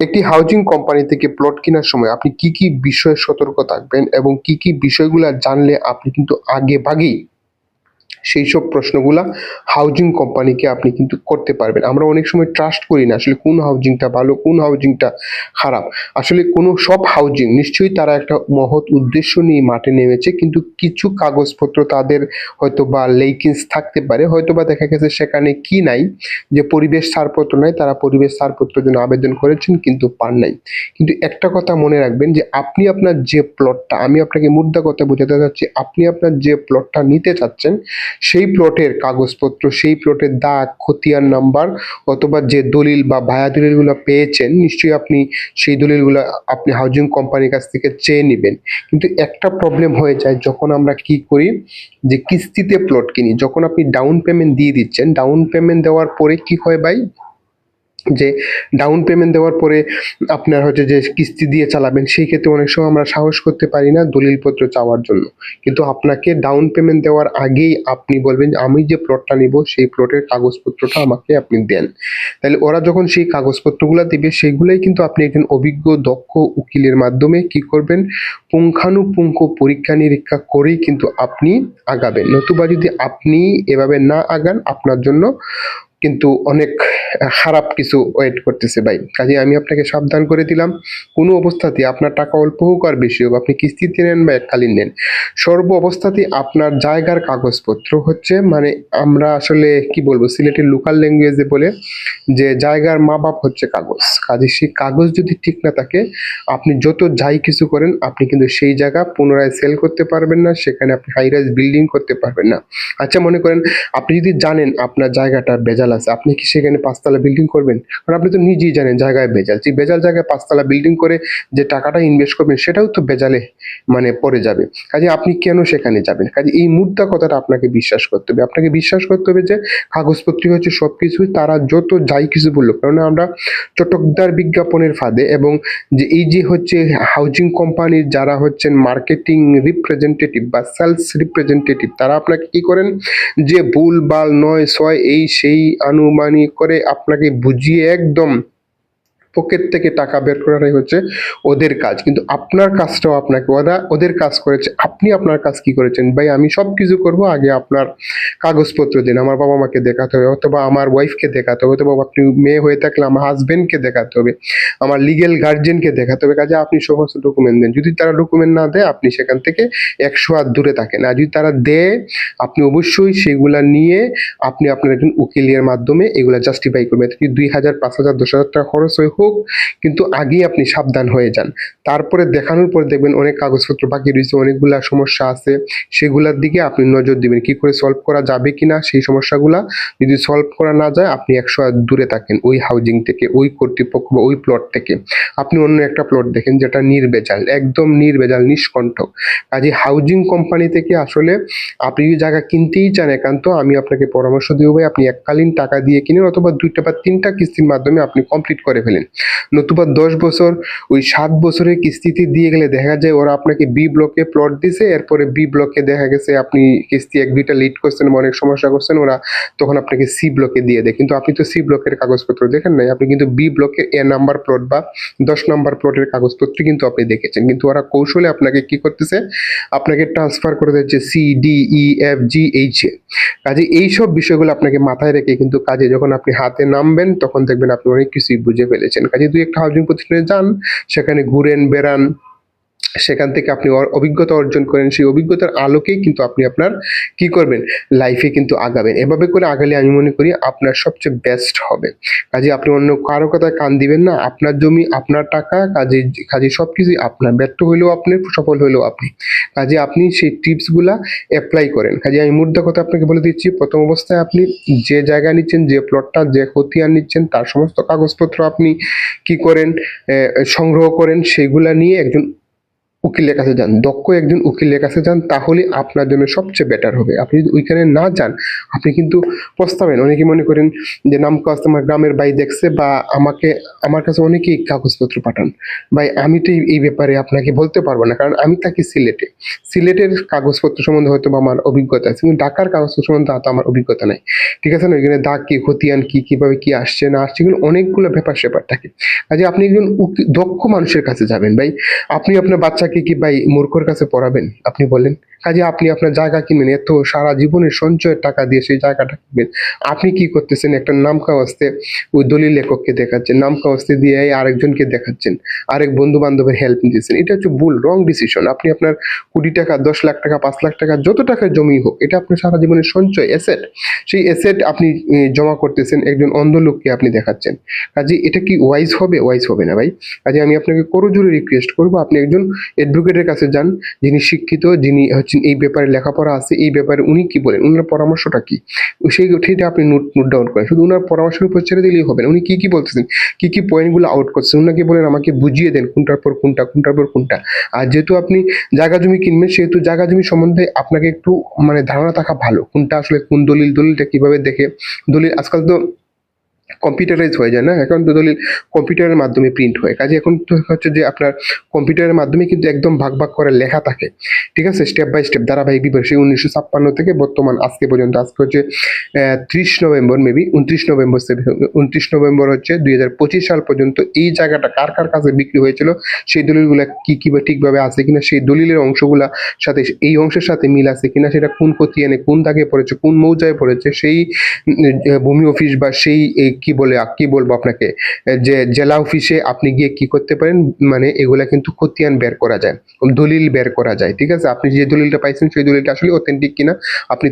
একটি housing company থেকে plot কেনার সময় আপনি কি কি বিষয়ে সতর্ক থাকবেন এবং কি কি বিষয়গুলো জানলে আপনি কিন্তু আগে ভাগেই সেই সব প্রশ্নগুলা হাউজিং কোম্পানিকে আপনি কিন্তু করতে পারবেন। আমরা অনেক সময় ট্রাস্ট করি না আসলে কোন হাউজিংটা ভালো, কোন হাউজিংটা খারাপ। আসলে কোনো সব হাউজিং নিশ্চয়ই তারা একটা মহৎ উদ্দেশ্য নিয়ে মাঠে নেমেছে, কিন্তু কিছু কাগজপত্র তাদের হয়তো বা লেকিংস থাকতে পারে। হয়তো বা দেখা গেছে সেখানে কি নাই, যে পরিবেশ ছাড়পত্র নাই, তারা পরিবেশ ছাড়পত্রের জন্য আবেদন করেছেন কিন্তু পান নাই। কিন্তু একটা কথা মনে রাখবেন যে আপনি আপনার যে প্লটটা আমি আপনাকে মুদ্রা কথা বোঝাতে চাচ্ছি, আপনি আপনার যে প্লটটা নিতে চাচ্ছেন সেই প্লটের কাগজপত্র, সেই প্লটের দাগ, খতিয়ান নাম্বার অথবা যে দলিল বা ভায়া দলিলগুলো পেয়েছেন, নিশ্চয়ই আপনি সেই দলিলগুলো আপনি হাউজিং কোম্পানির কাছ থেকে চেয়ে নেবেন। কিন্তু একটা প্রবলেম হয়ে যায় যখন আমরা কি করি, যে কিস্তিতে প্লট কিনি। যখন আপনি ডাউন পেমেন্ট দিয়ে দিচ্ছেন ডাউন পেমেন্ট দেওয়ার পরে কি হয় ভাই? যে ডাউন পেমেন্ট দেওয়ার পরে আপনার হচ্ছে যে কিস্তি দিয়ে চালাবেন, সেই ক্ষেত্রে অনেক সময় আমরা সাহস করতে পারি না দলিলপত্র চাওয়ার জন্য। কিন্তু আপনাকে ডাউন পেমেন্ট দেওয়ার আগেই আপনি বলবেন আমি যে প্লটটা নিব, সেই প্লটের কাগজপত্রটা আমাকে আপনি দেন। তাহলে ওরা যখন সেই কাগজপত্রগুলো দেবে, সেগুলোই কিন্তু আপনি একজন অভিজ্ঞ, দক্ষ উকিলের মাধ্যমে কি করবেন? পুঙ্খানুপুঙ্খ পরীক্ষা নিরীক্ষা করেই কিন্তু আপনি আগাবেন। নতুবা যদি আপনি এভাবে না আগান, আপনার জন্য কিন্তু অনেক খারাপ কিছু ওয়েট করতেছে ভাই। কাজে আমি আপনাকে সাবধান করে দিলাম। কোনো অবস্থাতে আপনার টাকা অল্প হোক আর বেশি হোক, আপনি কিস্তিতে নেন বা এককালীন নেন। সর্ব অবস্থাতে আপনার জায়গার কাগজপত্র হচ্ছে মানে আমরা আসলে কি বলব, সিলেটের লোকাল ল্যাঙ্গুয়েজে বলে যে জায়গার মা বাপ হচ্ছে কাগজ। কাজে সেই কাগজ যদি ঠিক না থাকে, আপনি যত যাই কিছু করেন, আপনি কিন্তু সেই জায়গা পুনরায় সেল করতে পারবেন না, সেখানে আপনি হাই রাইজ বিল্ডিং করতে পারবেন না। আচ্ছা মনে করেন আপনি যদি জানেন আপনার জায়গাটা বেজাল আছে। আপনি কি সেখানে পাঁচতলা বিল্ডিং করবেন? কারণ আপনি তো নিজেই জানেন জায়গায় বেজাল যে বেজাল জায়গায় পাঁচতলা বিল্ডিং করে যে টাকাটা ইনভেস্ট করবেন, সেটাও তো বেজালে মানে পড়ে যাবে। কাজে আপনি কেন সেখানে যাবেন? কাজে এই মুদ্রা কথাটা আপনাকে বিশ্বাস করতে হবে। আপনাকে বিশ্বাস করতে হবে যে কাগজপত্র হচ্ছে সব কিছুই তারা যত যাই কিছু বলল কারণ আমরা চটকদার বিজ্ঞাপনের ফাঁদে এবং যে এই যে হচ্ছে হাউজিং কোম্পানির যারা হচ্ছেন মার্কেটিং রিপ্রেজেন্টেটিভ বা সেলস রিপ্রেজেন্টেটিভ তারা আপনাকে কি করেন? যে ভুল, বাল, নয়, ছয়, এই, সেই আনুমানিক করে আপনাকে বুঝিয়ে একদম পকেট থেকে টাকা বের করাটাই হচ্ছে ওদের কাজ। কিন্তু আপনার কাজটাও আপনাকে, ওরা ওদের কাজ করেছে, আপনি আপনার কাজ কি করেছেন? ভাই, আমি সব কিছু করব, আগে আপনার কাগজপত্র দিন, আমার বাবা মাকে দেখাতে হবে, অথবা আমার ওয়াইফকে দেখাতে হবে, অথবা আপনি মেয়ে হয়ে থাকলে আমার হাজবেন্ডকে দেখাতে হবে, আমার লিগেল গার্জেনকে দেখাতে হবে, কাজে আপনি সমস্ত ডকুমেন্ট দেন। যদি তারা ডকুমেন্ট না দেয়, আপনি সেখান থেকে একশো হাত দূরে থাকেন। আর যদি তারা দেয়, আপনি অবশ্যই সেগুলা নিয়ে আপনি আপনার একজন উকিলের মাধ্যমে এগুলা জাস্টিফাই করবেন। দুই হাজার, পাঁচ হাজার, দশ হাজার টাকা খরচ হয়ে, হোক কিন্তু আগেই আপনি সাবধান হয়ে যান। তারপরে দেখানোর পরে দেখবেন অনেক কাগজপত্র বাকি রয়েছে, অনেকগুলা সমস্যা আছে। সেগুলার দিকে আপনি নজর দিবেন, কি করে সলভ করা যাবে কিনা সেই সমস্যাগুলা। যদি সলভ করা না যায়, আপনি একশো দূরে থাকেন, ওই হাউজিং থেকে, ওই কর্তৃপক্ষ বা ওই প্লট থেকে। আপনি অন্য একটা প্লট দেখেন, যেটা নির্বেজাল, একদম নির্বেজাল নিষ্কণ্ঠক কাজে হাউজিং কোম্পানি থেকে আসলে আপনি যদি জায়গা কিনতেই চান একান্ত, আমি আপনাকে পরামর্শ দিব ভাই, আপনি এককালীন টাকা দিয়ে কিনেন অথবা দুইটা বা তিনটা কিস্তির মাধ্যমে আপনি কমপ্লিট করে ফেলেন। নতুবা দশ বছর, ওই সাত বছরের কিস্তিতে দিয়ে গেলে দেখা যায় ওরা আপনাকে বি ব্লকে প্লট দিছে, এরপরে বি ব্লকে দেখা গেছে আপনি কিস্তি এক দুইটা লিড করছেন, অনেক সমস্যা করছেন, ওরা তখন আপনাকে সি ব্লকে দিয়ে দেয়। কিন্তু আপনি তো সি ব্লকের কাগজপত্র দেখেন নাই, আপনি কিন্তু বি ব্লকের এ নাম্বার প্লট বা দশ নাম্বার প্লটের কাগজপত্র কিন্তু আপনি দেখেছেন। কিন্তু ওরা কৌশলে আপনাকে কি করতেছে? আপনাকে ট্রান্সফার করে দিচ্ছে C D E F G H এ কাজে এইসব বিষয়গুলো আপনাকে মাথায় রেখে কিন্তু কাজে যখন আপনি হাতে নামবেন, তখন দেখবেন আপনি অনেক কিছুই বুঝে ফেলেছেন। কাজে। দুই একটা হাউজিং প্রতিষ্ঠানে যান সেখানে ঘুরেন বেড়ান সেখান থেকে আপনি অভিজ্ঞতা অর্জন করেন, সেই অভিজ্ঞতার আলোকেই কিন্তু আপনি আপনার কি করবেন? লাইফে কিন্তু আগাবেন। এভাবে করে আগালে আমি মনে করি আপনার সবচেয়ে বেস্ট হবে। কাজে আপনি অন্য কারও কথায় কান দিবেন না। আপনার জমি, আপনার টাকা, কাজে কাজে সব কিছুই আপনার। ব্যর্থ হইলেও আপনি, সফল হইলেও আপনি। কাজে আপনি সেই টিপসগুলা অ্যাপ্লাই করেন। কাজে আমি মুদ্রা কথা আপনাকে বলে দিচ্ছি, প্রথম অবস্থায় আপনি যে জায়গা নিচ্ছেন, যে প্লটটা যে খতিয়ান নিচ্ছেন, তার সমস্ত কাগজপত্র আপনি কি করেন সংগ্রহ করেন, সেগুলা নিয়ে একজন উকিলের কাছে যান, দক্ষ একজন উকিলের কাছে যান, তাহলে আপনার জন্য সবচেয়ে বেটার হবে। আপনি যদি ওইখানে না যান, আপনি কিন্তু পস্তাবেন। অনেকে মনে করেন যে, নাম কাজ আমার গ্রামের ভাই দেখছে বা আমাকে, আমার কাছে অনেকেই কাগজপত্র পাঠান। ভাই, আমি তো এই- ব্যাপারে আপনাকে বলতে পারব না, কারণ আমি থাকি সিলেটে। সিলেটের কাগজপত্র সম্বন্ধে হয়তো বা আমার অভিজ্ঞতা আছে, কিন্তু ঢাকার কাগজপত্র সম্বন্ধে হয়তো আমার অভিজ্ঞতা নাই। ঠিক আছে না? ওইখানে দাগ কি, খতিয়ান কি, কীভাবে কি আসছে, না আসছে, এগুলো অনেকগুলো ব্যাপার স্যাপার থাকে। কাজে আপনি একজন দক্ষ মানুষের কাছে যাবেন, ভাই। আপনি আপনার বাচ্চাকে কি ভাই মূর্খর কাছে পড়াবেন? আপনি বলেন। কাজে আপনি আপনার জায়গা কিনবেন, এত সারা জীবনের সঞ্চয়ের টাকা দিয়ে সেই জায়গাটা কিনবেন। আপনি কি করতেছেন? একটা নাম কাগজতে ওই দলিল লেখককে দেখাচ্ছেন নাম কাগজতে দিয়ে আরেকজনকে দেখাচ্ছেন, আরেক বন্ধু বান্ধবের হেল্প নিতেছেন। এটা হচ্ছে ভুল রং ডিসিশন আপনি আপনার কোটি টাকা, দশ লাখ টাকা, পাঁচ লাখ টাকা, যত টাকার জমি হোক, এটা আপনার সারা জীবনের সঞ্চয় অ্যাসেট সেই অ্যাসেট আপনি জমা করতেছেন, একজন অন্ধ লোককে আপনি দেখাচ্ছেন। কাজে এটা কি ওয়াইজ হবে? ওয়াইজ হবে না ভাই। কাজে আমি আপনাকে করজোরে রিকোয়েস্ট করব, আপনি একজন অ্যাডভোকেটের কাছে যান, যিনি শিক্ষিত, যিনি এই ব্যাপারে লেখাপড়া আছে, এই ব্যাপারে উনি কি বলেন? উনার পরামর্শটা কি? সেই সেটা আপনি নোট নোট ডাউন করেন। শুধু উনার পরামর্শের উপর ছেড়ে দিলেই হবে না। উনি কি কি বলতেছেন? কি কি পয়েন্টগুলো আউট করছেন উনাকে বলেন, আমাকে বুঝিয়ে দেন কোনটার পর কোনটা, কোনটার পর কোনটা। আর যেহেতু আপনি জায়গা জমি কিনবেন, সেহেতু জায়গা জমি সম্বন্ধে আপনাকে একটু মানে ধারণা থাকা ভালো। কোনটা আসলে কোন দলিল, দলিলটা কীভাবে দেখে? দলিল আজকাল তো কম্পিউটারাইজ হয়ে যায় না? এখন তো দলিল কম্পিউটারের মাধ্যমে প্রিন্ট হয়। কাজে এখন তো হচ্ছে যে আপনার কম্পিউটারের মাধ্যমে কিন্তু একদম ভাগ ভাগ করে লেখা থাকে। ঠিক আছে? স্টেপ বাই স্টেপ ধারাবাহিক সেই উনিশশো ছাপ্পান্ন থেকে বর্তমান আজকে পর্যন্ত। আজকে হচ্ছে ত্রিশ নভেম্বর মেবি উনত্রিশ নভেম্বর উনত্রিশ নভেম্বর হচ্ছে দুই হাজার পঁচিশ সাল পর্যন্ত এই জায়গাটা কার কার কাছে বিক্রি হয়েছিল? সেই দলিলগুলো কি কী বা ঠিকভাবে আছে কিনা? সেই দলিলের অংশগুলা সাথে এই অংশের সাথে মিল আছে কিনা? সেটা কোন খতিয়ানে কোন দাগে পড়েছে কোন মৌজায় পড়েছে? সেই ভূমি অফিস বা সেই এ, কি বলে কি বলব আপনাকে? যে জেলা অফিসে আপনি গিয়ে কি করতে পারেন মানে এগুলা কিন্তু খতিয়ান বের করা যায়, দলিল বের করা যায়, ঠিক আছে? আপনি যে দলিলটা পাইছেন, সেই দলিলটা আসলে অথেন্টিক কিনা, আপনি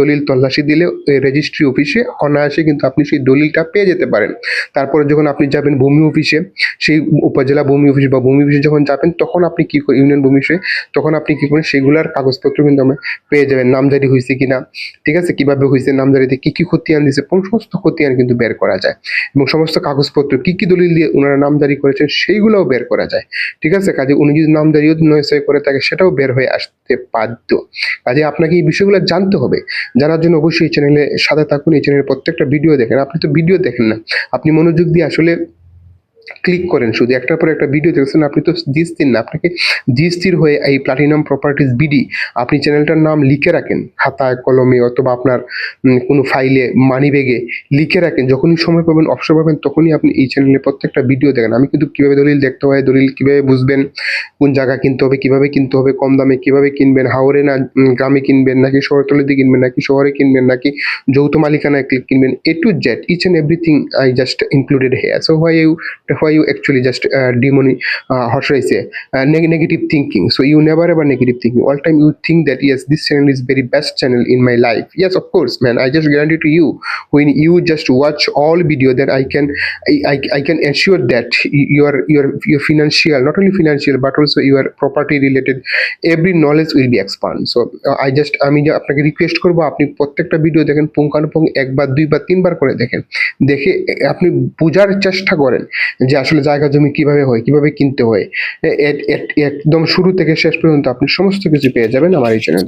দলিল তল্লাশি দিলে রেজিস্ট্রি অফিসে অনায়াসে কিন্তু আপনি সেই দলিলটা পেয়ে যেতে পারেন। তারপরে যখন আপনি যাবেন ভূমি অফিসে সেই উপজেলা ভূমি অফিস বা ভূমি অফিসে যখন যাবেন, তখন আপনি কি ইউনিয়ন ভূমি অফিসে তখন আপনি কি করেন, সেগুলার কাগজপত্র কিন্তু আমরা পেয়ে যাবেন, নামজারি হয়েছে কিনা, ঠিক আছে? কীভাবে হয়েছে নামজারিতে, কি কি খতিয়ান দিয়েছে এবং সমস্ত খতিয়ান কিন্তু বের করা যায়। এবং সমস্ত কাগজপত্র কি কি দলিল দিয়ে ওনারা নামদারি করেছেন সেইগুলোও বের করা যায়। ঠিক আছে? কাজে উনি যদি নামদারিও নয় করে থাকে, সেটাও বের হয়ে আসতে বাধ্য। কাজে আপনাকে এই বিষয়গুলো জানতে হবে। জানার জন্য অবশ্যই এই চ্যানেলে সাথে থাকুন। এই চ্যানেলের প্রত্যেকটা ভিডিও দেখেন। আপনি তো ভিডিও দেখেন না। আপনি মনোযোগ দিয়ে আসলে ক্লিক করেন। শুধু একটার পর একটা ভিডিও দেখছেন, আপনি তো জিস্তির না। আপনাকে জিস্তির হয়ে এই প্লাটিনাম প্রপার্টিজ বিডি আপনি চ্যানেলটার নাম লিখে রাখেন। খাতায়, কলমে অথবা আপনার কোনো ফাইলে মানি ব্যাগে লিখে রাখেন। যখনই সময় পাবেন, অবসর পাবেন, তখনই আপনি এই চ্যানেলে প্রত্যেকটা ভিডিও দেখেন। আমি কিন্তু কীভাবে দলিল দেখতে হয়, দলিল কীভাবে বুঝবেন, কোন জায়গা কিনতে হবে, কীভাবে কিনতে হবে, কম দামে কীভাবে কিনবেন হাওড়ে না গ্রামে কিনবেন, নাকি শহরতলিতে কিনবেন, নাকি শহরে কিনবেন, নাকি যৌথ মালিকানায় কিনবেন A to Z each and everything I just included here so why you why you actually just uh, demoni uh, how should I say uh, neg- negative thinking so you never ever negative thinking all time you think that yes this channel is very best channel in my life yes of course man I just guarantee to you when you just watch all video then I can I, I, I can assure that your your your financial not only financial but also your property related every knowledge will be expand so uh, I just আমি যে আপনাকে request করব আপনি প্রত্যেকটা video দেখেন পুঙ্খানুপুঙ্খ একবার দুইবার তিনবার করে দেখেন দেখে আপনি বোঝার চেষ্টা করেন যে আসলে জায়গা জমি কীভাবে হয়, কীভাবে কিনতে হয় একদম শুরু থেকে শেষ পর্যন্ত আপনি সমস্ত কিছু পেয়ে যাবেন আমার এই চ্যানেল